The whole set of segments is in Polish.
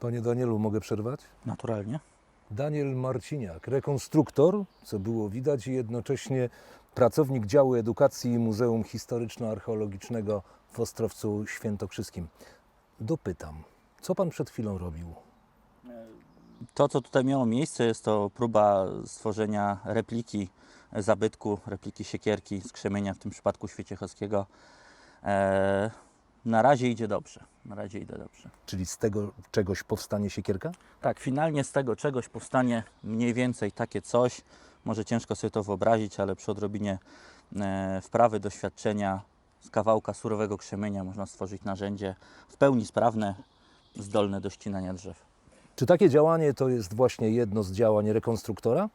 Panie Danielu, mogę przerwać? Naturalnie. Daniel Marciniak, rekonstruktor, co było widać, i jednocześnie pracownik działu edukacji Muzeum Historyczno-Archeologicznego w Ostrowcu Świętokrzyskim. Dopytam, co pan przed chwilą robił? To, co tutaj miało miejsce, jest to próba stworzenia repliki zabytku, repliki siekierki z krzemienia, w tym przypadku Świeciechowskiego. E, na razie idzie dobrze. Na razie idzie dobrze. Czyli z tego czegoś powstanie siekierka? Tak, finalnie z tego czegoś powstanie mniej więcej takie coś. Może ciężko sobie to wyobrazić, ale przy odrobinie e, wprawy, doświadczenia z kawałka surowego krzemienia można stworzyć narzędzie w pełni sprawne, zdolne do ścinania drzew. Czy takie działanie to jest właśnie jedno z działań rekonstruktora?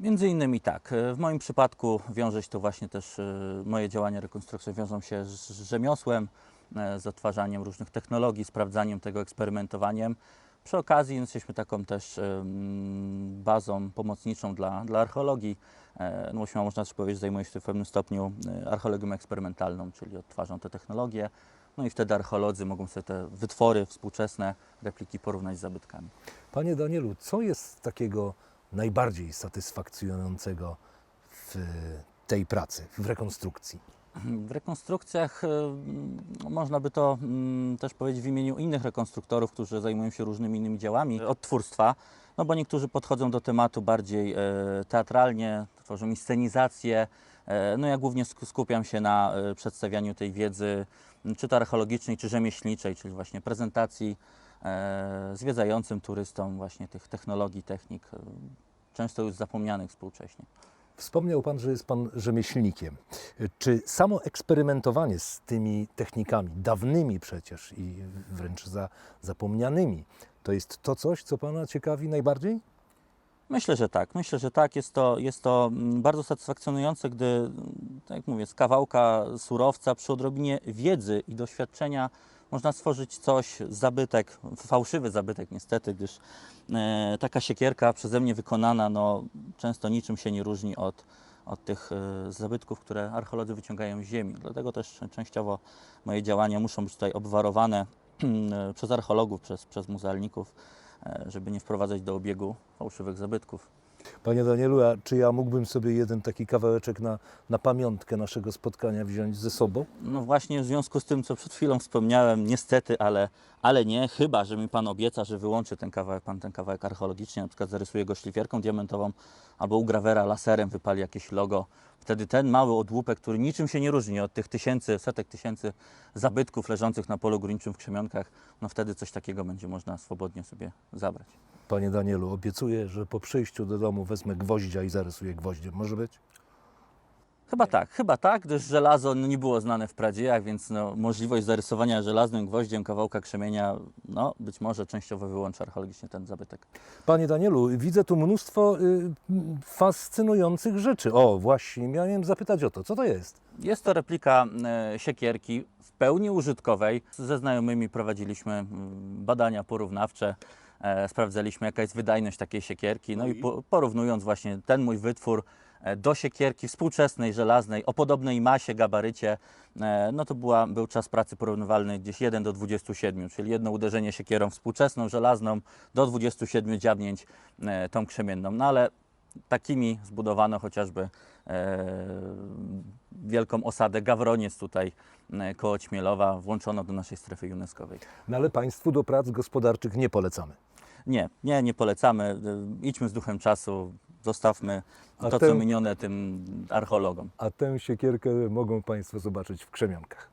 Między innymi tak. E, W moim przypadku wiąże się to właśnie też, e, moje działania rekonstrukcyjne wiążą się z rzemiosłem, e, z odtwarzaniem różnych technologii, sprawdzaniem tego, eksperymentowaniem. Przy okazji jesteśmy taką też bazą pomocniczą dla, dla archeologii. No, można też powiedzieć, że zajmuję się w pewnym stopniu archeologią eksperymentalną, czyli odtwarzam te technologie. No i wtedy archeolodzy mogą sobie te wytwory współczesne, repliki porównać z zabytkami. Panie Danielu, co jest takiego najbardziej satysfakcjonującego w tej pracy, w rekonstrukcji? W rekonstrukcjach e, można by to też powiedzieć w imieniu innych rekonstruktorów, którzy zajmują się różnymi innymi działami odtwórstwa, no bo niektórzy podchodzą do tematu bardziej e, teatralnie, tworzą inscenizację. E, no ja głównie sk- skupiam się na e, przedstawianiu tej wiedzy, czy to archeologicznej, czy rzemieślniczej, czyli właśnie prezentacji e, zwiedzającym turystom właśnie tych technologii, technik, e, często już zapomnianych współcześnie. Wspomniał Pan, że jest Pan rzemieślnikiem. Czy samo eksperymentowanie z tymi technikami, dawnymi przecież i wręcz za, zapomnianymi, to jest to coś, co Pana ciekawi najbardziej? Myślę, że tak. Myślę, że tak. Jest to, jest to mm, bardzo satysfakcjonujące, gdy, mm, tak jak mówię, z kawałka surowca przy odrobinie wiedzy i doświadczenia można stworzyć coś, zabytek, fałszywy zabytek niestety, gdyż e, taka siekierka przeze mnie wykonana no, często niczym się nie różni od, od tych e, zabytków, które archeolodzy wyciągają z ziemi. Dlatego też częściowo moje działania muszą być tutaj obwarowane e, przez archeologów, przez, przez muzealników, e, żeby nie wprowadzać do obiegu fałszywych zabytków. Panie Danielu, a czy ja mógłbym sobie jeden taki kawałeczek na, na pamiątkę naszego spotkania wziąć ze sobą? No właśnie w związku z tym, co przed chwilą wspomniałem, niestety, ale, ale nie, chyba, że mi Pan obieca, że wyłączy ten kawałek, Pan ten kawałek archeologicznie, na przykład zarysuje go szlifierką diamentową albo u grawera laserem wypali jakieś logo. Wtedy ten mały odłupek, który niczym się nie różni od tych tysięcy, setek tysięcy zabytków leżących na polu górniczym w Krzemionkach, no wtedy coś takiego będzie można swobodnie sobie zabrać. Panie Danielu, obiecuję, że po przyjściu do domu wezmę gwoździa i zarysuję gwoździem. Może być? Chyba tak, chyba tak, gdyż żelazo no, nie było znane w pradziejach, więc no, możliwość zarysowania żelaznym gwoździem kawałka krzemienia, no być może częściowo wyłączy archeologicznie ten zabytek. Panie Danielu, widzę tu mnóstwo y, fascynujących rzeczy. O, właśnie, miałem zapytać o to. Co to jest? Jest to replika e, siekierki w pełni użytkowej. Ze znajomymi prowadziliśmy mm, badania porównawcze, sprawdzaliśmy jaka jest wydajność takiej siekierki, no i po, porównując właśnie ten mój wytwór e, do siekierki współczesnej, żelaznej, o podobnej masie, gabarycie, e, no to była, był czas pracy porównywalny gdzieś 1 do 27, czyli jedno uderzenie siekierą współczesną, żelazną do 27 dziabnięć e, tą krzemienną. No ale takimi zbudowano chociażby e, wielką osadę Gawroniec tutaj e, koło Ćmielowa, włączono do naszej strefy UNESCO-owej. No ale Państwu do prac gospodarczych nie polecamy. Nie, nie, nie polecamy. E, Idźmy z duchem czasu, zostawmy A to, tę- co minione tym archeologom. A tę siekierkę mogą Państwo zobaczyć w Krzemionkach.